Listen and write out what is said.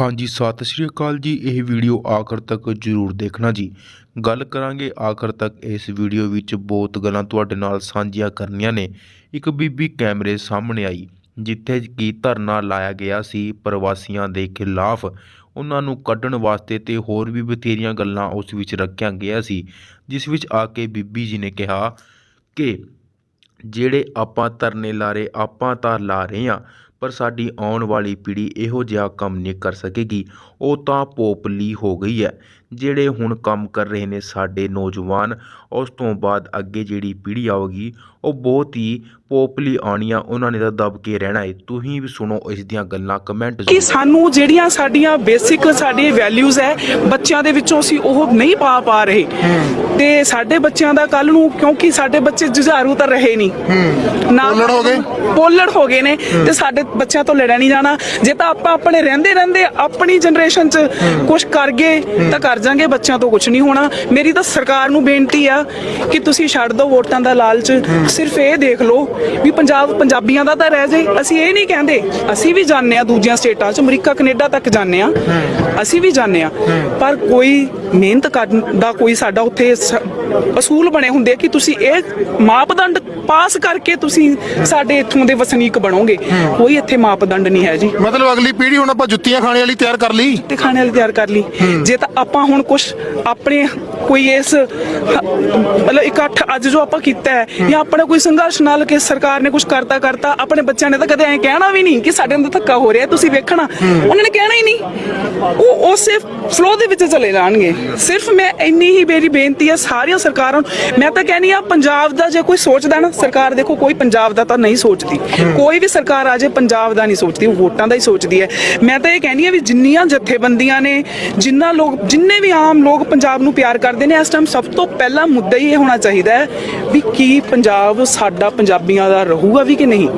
ਹਾਂਜੀ, ਸਤਿ ਸ਼੍ਰੀ ਅਕਾਲ ਜੀ। ਇਹ ਵੀਡੀਓ ਆਖਰ ਤੱਕ ਜ਼ਰੂਰ ਦੇਖਣਾ ਜੀ। ਗੱਲ ਕਰਾਂਗੇ ਆਖਰ ਤੱਕ ਇਸ ਵੀਡੀਓ ਵਿੱਚ ਬਹੁਤ ਗੱਲਾਂ ਤੁਹਾਡੇ ਨਾਲ ਸਾਂਝੀਆਂ ਕਰਨੀਆਂ ਨੇ। ਇੱਕ ਬੀਬੀ ਕੈਮਰੇ ਸਾਹਮਣੇ ਆਈ, ਜਿੱਥੇ ਕਿ ਧਰਨਾ ਲਾਇਆ ਗਿਆ ਸੀ ਪ੍ਰਵਾਸੀਆਂ ਦੇ ਖਿਲਾਫ। ਉਹਨਾਂ ਨੂੰ ਕੱਢਣ ਵਾਸਤੇ ਤੇ ਹੋਰ ਵੀ ਬਥੇਰੀਆਂ ਗੱਲਾਂ ਉਸ ਵਿੱਚ ਰੱਖਿਆ ਗਿਆ ਸੀ, ਜਿਸ ਵਿੱਚ ਆ ਕੇ ਬੀਬੀ ਜੀ ਨੇ ਕਿਹਾ ਕਿ, ਜਿਹੜੇ ਆਪਾਂ ਧਰਨੇ ਲਾ ਰਹੇ, ਆਪਾਂ ਤਾਂ ਲਾ ਰਹੇ ਹਾਂ ਪਰ ਸਾਡੀ ਆਉਣ ਵਾਲੀ ਪੀੜ੍ਹੀ ਇਹੋ ਜਿਹਾ ਕੰਮ ਨਹੀਂ ਕਰ ਸਕੇਗੀ। ਉਹ ਤਾਂ ਪੋਪਲੀ ਹੋ ਗਈ ਹੈ। ਜਿਹੜੇ ਹੁਣ ਕੰਮ ਕਰ ਰਹੇ ਨੇ ਸਾਡੇ ਨੌਜਵਾਨ ਉਸ ਤੋਂ ਬਾਅਦ ਅੱਗੇ ਜਿਹੜੀ ਪੀੜ੍ਹੀ ਆਵੇਗੀ ਉਹ ਬਹੁਤ ਹੀ ਪੋਪਲੀ ਆਉਣੀ ਆ ਉਹਨਾਂ ਨੇ ਤਾਂ ਦਬ ਕੇ ਰਹਿਣਾ ਹੈ ਤੁਸੀਂ ਵੀ ਸੁਣੋ ਇਸ ਦੀਆਂ ਗੱਲਾਂ ਕਮੈਂਟ ਕਿ ਸਾਨੂੰ ਜਿਹੜੀਆਂ ਸਾਡੀਆਂ ਬੇਸਿਕ ਸਾਡੀ ਵੈਲਿਊਜ਼ ਹੈ ਬੱਚਿਆਂ ਦੇ ਵਿੱਚੋਂ ਅਸੀਂ ਉਹ ਨਹੀਂ ਪਾ ਪਾ ਰਹੇ। ਤੇ ਸਾਡੇ ਬੱਚਿਆਂ ਦਾ ਕੱਲ ਨੂੰ ਕਿਉਂਕਿ ਸਾਡੇ ਬੱਚੇ ਜੁਝਾਰੂ ਤਾਂ ਰਹੇ ਨਹੀਂ। ਨਾ ਪੋਲੜ ਹੋ ਗਏ? ਪੋਲੜ ਹੋ ਗਏ ਨੇ ਤੇ ਸਾਡੇ ਬੱਚਿਆਂ ਤੋਂ ਲੜਿਆ ਨਹੀਂ ਜਾਣਾ। ਜੇ ਤਾਂ ਆਪਾਂ ਆਪਣੇ ਰਹਿੰਦੇ ਰਹਿੰਦੇ ਆਪਣੀ ਜਨਰੇਸ਼ਨ 'ਚ ਕੁਝ ਕਰ ਗਏ ਤਾਂ ਕਰ ਜਾਾਂਗੇ ਬੱਚਿਆਂ ਤੋਂ ਕੁਝ ਨਹੀਂ ਹੋਣਾ। ਮੇਰੀ ਤਾਂ ਸਰਕਾਰ ਨੂੰ ਬੇਨਤੀ ਆ ਕਿ ਤੁਸੀਂ ਛੱਡ ਦਿਓ ਵੋਟਾਂ ਦਾ ਲਾਲਚ। ਸਿਰਫ ਇਹ ਦੇਖ ਲਓ ਵੀ ਪੰਜਾਬ ਪੰਜਾਬੀਆਂ ਦਾ ਤਾਂ ਰਹਿ ਜਾਏ ਅਸੀਂ ਇਹ ਨਹੀਂ ਕਹਿੰਦੇ, ਅਸੀਂ ਵੀ ਜਾਂਦੇ ਆ ਦੂਜੀਆਂ ਸਟੇਟਾਂ 'ਚ, ਅਮਰੀਕਾ, ਕੈਨੇਡਾ ਤੱਕ ਜਾਂਦੇ ਆ। ਅਸੀਂ ਵੀ ਜਾਂਦੇ ਆ ਪਰ ਕੋਈ ਮਿਹਨਤ ਕਰਨ ਦਾ ਕੋਈ ਸਾਡਾ ਉੱਥੇ ਅਸੂਲ ਬਣੇ ਹੁੰਦੇ ਕਿ ਤੁਸੀਂ ਇਹ ਮਾਪਦੰਡ ਪਾਸ ਕਰਕੇ ਤੁਸੀਂ ਸਾਡੇ ਇੱਥੋਂ ਦੇ ਵਸਨੀਕ ਬਣੋਗੇ। ਕੋਈ ਇੱਥੇ ਮਾਪਦੰਡ ਨਹੀਂ ਹੈ ਜੀ। ਮਤਲਬ ਅਗਲੀ ਪੀੜ੍ਹੀ ਹੁਣ ਆਪਾਂ ਜੁੱਤੀਆਂ ਖਾਣੇ ਵਾਲੀ ਤਿਆਰ ਕਰ ਲਈ। ਤੇ ਖਾਣੇ ਵਾਲੀ ਤਿਆਰ ਕਰ ਲਈ। ਜੇ ਤਾਂ ਆਪਾਂ ਹੁਣ ਕੁਝ ਆਪਣੇ ਕੋਈ ਇਸ ਮਤਲਬ ਇਕੱਠ ਅੱਜ ਜੋ ਆਪਾਂ ਕੀਤਾ ਹੈ ਜਾਂ ਆਪਣਾ ਕੋਈ ਸੰਘਰਸ਼ ਨਾਲ ਕਿ ਸਰਕਾਰ ਨੇ ਕੁਝ ਕਰਤਾ ਕਰਤਾ ਆਪਣੇ ਬੱਚਿਆਂ ਨੇ ਤਾਂ ਕਦੇ ਐਂ ਕਹਿਣਾ ਵੀ ਨਹੀਂ ਕਿ ਸਾਡੇ ਅੰਦਰ ਧੱਕਾ ਹੋ ਰਿਹਾ ਤੁਸੀਂ ਵੇਖਣਾ। ਉਹਨਾਂ ਨੇ ਕਹਿਣਾ ਹੀ ਨਹੀਂ। ਉਹ ਉਸੇ ਫਲੋ ਦੇ ਵਿੱਚ ਚਲੇ ਜਾਣਗੇ। ਸਿਰਫ ਮੈਂ ਇੰਨੀ ਹੀ ਮੇਰੀ ਬੇਨਤੀ ਹੈ ਸਾਰੀਆਂ ਸਰਕਾਰਾਂ ਨੂੰ। ਮੈਂ ਤਾਂ ਕਹਿੰਨੀ ਆ ਪੰਜਾਬ ਦਾ ਜੇ ਕੋਈ ਸੋਚਦਾ ਨਾ ਸਰਕਾਰ ਦੇਖੋ ਕੋਈ ਪੰਜਾਬ ਦਾ ਤਾਂ ਨਹੀਂ ਸੋਚਦੀ। ਕੋਈ ਵੀ ਸਰਕਾਰ ਆ ਜੇ ਪੰਜਾਬ ਦਾ ਨਹੀਂ ਸੋਚਦੀ ਉਹ ਵੋਟਾਂ ਦਾ ਹੀ ਸੋਚਦੀ ਹੈ। ਮੈਂ ਤਾਂ ਇਹ ਕਹਿੰਨੀ ਆ ਵੀ ਜਿੰਨੀਆਂ ਜਥੇਬੰਦੀਆਂ ਨੇ ਜਿੰਨਾ ਲੋਕ ਜਿੰਨੇ ਵੀ ਆਮ ਲੋਕ ਪੰਜਾਬ ਨੂੰ ਪਿਆਰ ਕਰਦੇ ਨੇ ਇਸ ਟਾਈਮ ਸਭ ਤੋਂ ਪਹਿਲਾ ਮੁੱਦਾ ਹੀ ਇਹ ਹੋਣਾ ਚਾਹੀਦਾ ਹੈ ਵੀ ਕੀ ਪੰਜਾਬ ਸਾਡਾ ਪੰਜਾਬੀਆਂ ਦਾ ਰਹੂਗਾ ਵੀ ਕਿ ਨਹੀਂ।